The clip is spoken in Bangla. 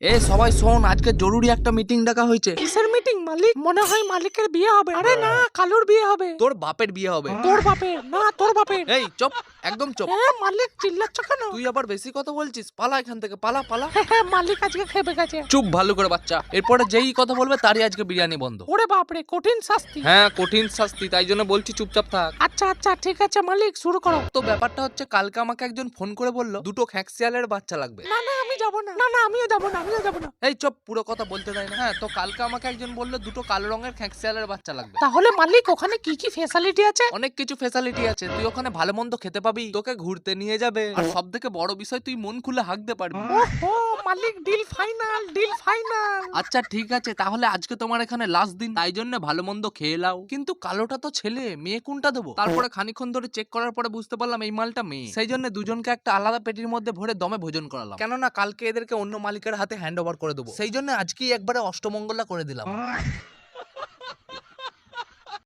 এ সবাই শোন আজকে জরুরি একটা মিটিং ডাকা হয়েছে। কিসের মিটিং মালিক? মনে হয় মালিকের বিয়ে হবে। আরে না কালুর বিয়ে হবে। তোর বাপের বিয়ে হবে। তোর বাপের? না তোর বাপের। এই চপ একদম চপ। এ মালিক চিল্লাচ্ছ কেন? তুই আবার বেশি কথা বলছিস। পালা এখান থেকে পালা পালা। হ্যাঁ, মালিক আজকে খেপে গেছে। চুপ ভালো করে বাচ্চা। এরপরে যেই কথা বলবে তারই আজকে বিরিয়ানি বন্ধ। ওরে বাপরে কঠিন শাস্তি। হ্যাঁ কঠিন শাস্তি তাই জন্য বলছি চুপচাপ থাক। আচ্ছা আচ্ছা ঠিক আছে মালিক শুরু করো। তো ব্যাপারটা হচ্ছে কালকে আমাকে একজন ফোন করে বলল দুটো খ্যাঁকশিয়ালের বাচ্চা লাগবে। না না আমি যাব না। না না আমিও যাব না আমিও যাব না। এই চপ পুরো কথা বলতে দেয় না। হ্যাঁ তো কালকে আমাকে একজন বলল দুটো কালো রঙের খ্যাঁকশিয়ালের বাচ্চা লাগবে। তাহলে মালিক ওখানে কি কি ফ্যাসিলিটি আছে? অনেক কিছু ফেসিলিটি আছে। তুই ওখানে ভালো মন্দ খেতে পাবি তোকে ঘুরতে নিয়ে যাবে। আর সব থেকে বড় বিষয় তুই মন খুলে হাঁকতে পারবি। ওহো মালিক ডিল ফাইনাল ডিল ফাইনাল আচ্ছা ঠিক আছে তাহলে আজকে তোমার এখানে লাস্ট দিন। তাই জন্য ভালো মন্দ খেয়ে লাও কিন্তু কালোটা তো ছেলে মেয়ে কোনটা দেবো? তারপরে খানিক্ষণ ধরে চেক করার পরে বুঝতে পারলাম এই মালটা মেয়ে। সেই জন্য দুজনকে একটা আলাদা পেটির মধ্যে ভরে দমে ভোজন করালাম। কেননা কালকে এদেরকে অন্য মালিকের হাতে হ্যান্ড ওভার করে দেবো। সেই জন্য আজকেই একবারে অষ্টমঙ্গলা করে দিলাম।